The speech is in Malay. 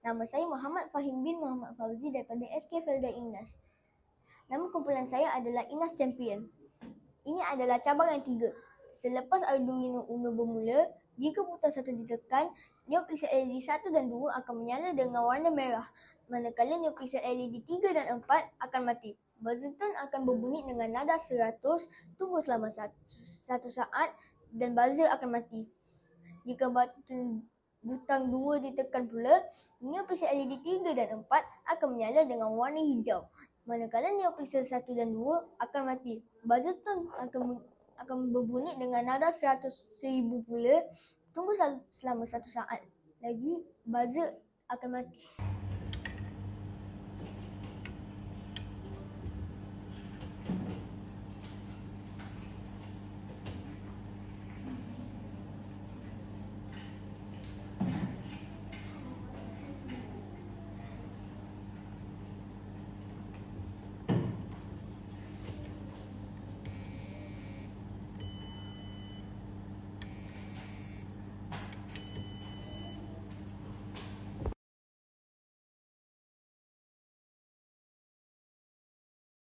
Nama saya Muhammad Fahim bin Muhammad Fauzi daripada SK Felda Inas. Nama kumpulan saya adalah Inas Champion. Ini adalah cabang yang tiga. Selepas Arduino Uno bermula, jika butang satu ditekan, neopixel LED 1 dan 2 akan menyala dengan warna merah. Manakala neopixel LED 3 dan 4 akan mati. Buzzer akan berbunyi dengan nada 100, tunggu selama satu saat dan buzzer akan mati. Jika button butang 2 ditekan pula, neopixel LED 3 dan 4 akan menyala dengan warna hijau. Manakala neopixel 1 dan 2 akan mati. Buzzer tone akan akan berbunyi dengan nada 100 seribu pula. Tunggu selama satu saat lagi, buzzer akan mati.